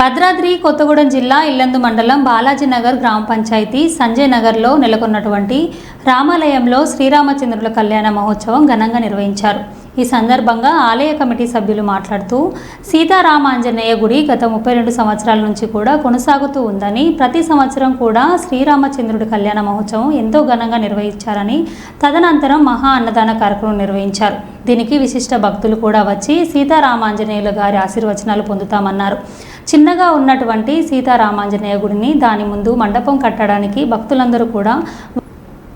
భద్రాద్రి కొత్తగూడెం జిల్లా ఇల్లందు మండలం బాలాజీనగర్ గ్రామ పంచాయతీ సంజయ్ నగర్లో నెలకొన్నటువంటి రామాలయంలో శ్రీరామచంద్రుల కళ్యాణ మహోత్సవం ఘనంగా నిర్వహించారు. ఈ సందర్భంగా ఆలయ కమిటీ సభ్యులు మాట్లాడుతూ సీతారామాంజనేయ గుడి గత ముప్పై రెండు సంవత్సరాల నుంచి కూడా కొనసాగుతూ ఉందని ప్రతి సంవత్సరం కూడా శ్రీరామచంద్రుడి కళ్యాణ మహోత్సవం ఎంతో ఘనంగా నిర్వహించారని తదనంతరం మహా అన్నదాన కార్యక్రమం నిర్వహించారు. దీనికి విశిష్ట భక్తులు కూడా వచ్చి సీతారామాంజనేయుల గారి ఆశీర్వచనాలు పొందుతామన్నారు. చిన్నగా ఉన్నటువంటి సీతారామాంజనేయ గుడిని దాని ముందు మండపం కట్టడానికి భక్తులందరూ కూడా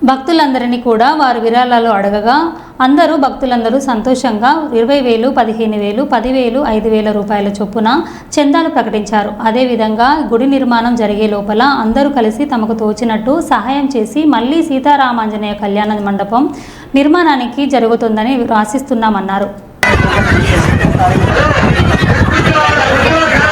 భక్తులందరినీ కూడా వారు విరాళాలు అడగగా అందరూ భక్తులందరూ సంతోషంగా ఇరవై వేలు పదిహేను వేలు పదివేలు ఐదు వేల రూపాయల చొప్పున చందాలు ప్రకటించారు. అదేవిధంగా గుడి నిర్మాణం జరిగే లోపల అందరూ కలిసి తమకు తోచినట్టు సహాయం చేసి మళ్ళీ సీతారామాంజనేయ కళ్యాణ మండపం నిర్మాణానికి జరుగుతుందని ఆశిస్తున్నామన్నారు.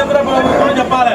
చెప్పాలి.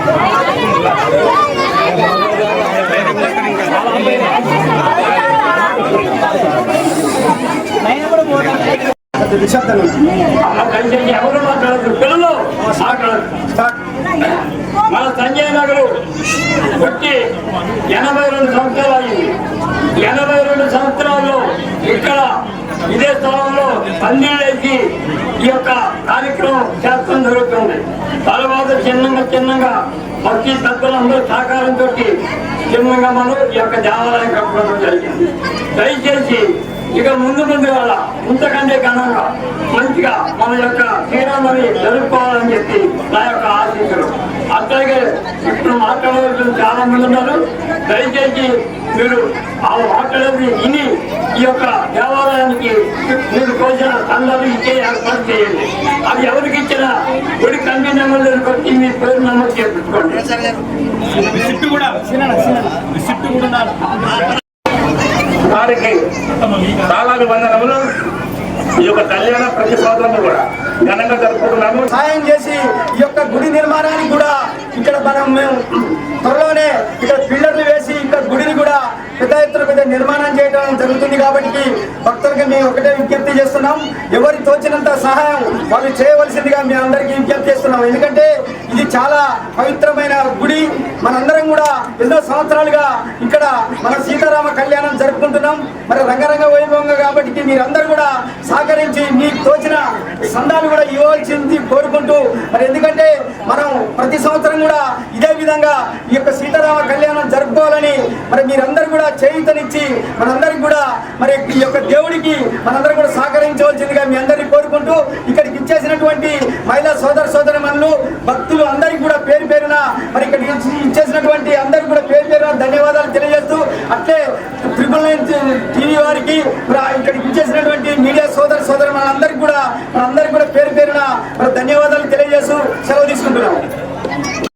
ఎనభై రెండు సంవత్సరాల్లో ఇక్కడ ఇదే స్థలంలో పందిళ్ళేసి ఈ యొక్క కార్యక్రమం చేస్తడం జరుగుతుంది. తర్వాత చిన్నగా చిన్నగా భక్తి పెద్దలందరూ సహకారంతో చిన్నగా మనం ఈ యొక్క దేవాలయం కట్టడం జరిగింది. దయచేసి ఇక ముందు ముందు వల్ల ఇంతకంటే ఘనంగా మంచిగా మన యొక్క శ్రీరామని జరుపుకోవాలని చెప్పి నా యొక్క ఆశీస్సులు అట్లాగే ఇప్పుడు మాట్లాడవలసిన చాలా మంది ఉన్నారు. దయచేసి మీరు ఆ మాట్లాడేది విని ఈ యొక్క దేవాలయానికి మీరు కోసిన సందాలు ఇచ్చే ఏర్పాటు చేయండి. అది ఎవరికి ఇచ్చినా గుడి కంటి నెమ్మది వచ్చి మీ పేరు నమోదు చేపించుకోండి. వారికి చాలా వందనములు ఈ యొక్క కళ్యాణ ప్రతిపాదనలు కూడా ఘనంగా జరుపుకుంటున్నాము. సాయం చేసి ఈ భక్తులకి మేము ఒకటే విజ్ఞప్తి చేస్తున్నాం. ఎవరి తోచినంత సహాయం వాళ్ళు చేయవలసిందిగా మీ అందరికీ విజ్ఞప్తి చేస్తున్నాం. ఎందుకంటే ఇది చాలా పవిత్రమైన గుడి. మనందరం కూడా ఎన్నో సంవత్సరాలుగా ఇక్కడ మన సీతారామ కళ్యాణం జరుపుకుంటున్నాం. మరి రంగరంగ వైభవంగా కాబట్టి మీరందరూ కూడా సహకరించి మీకు తోచిన సందాలు కూడా మరి ఎందుకంటే మనం ప్రతి సంవత్సరం కూడా ఇదే విధంగా ఈ యొక్క సీతారామ కళ్యాణం జరుపుకోవాలని మరి మీరందరూ కూడా చేయుతనిచ్చి మనందరికి కూడా మరి ఈ యొక్క దేవుడికి మనందరం కూడా సహకరించవలసిందిగా మీ అందరినీ కోరుకుంటూ ఇక్కడికి ఇచ్చేసినటువంటి మహిళా సోదర సోదరి మనులు భక్తులు అందరికీ కూడా పేరు పేరున మరి ఇక్కడికి ఇచ్చేసినటువంటి అందరికీ కూడా పేరు పేరున ధన్యవాదాలు తెలియజేస్తూ అట్లే ట్రిపుల్ నైన్ టీవీ వారికి ఇక్కడికి ఇచ్చేసినటువంటి మీడియా సోదర సోదర మనందరికీ కూడా మనందరికీ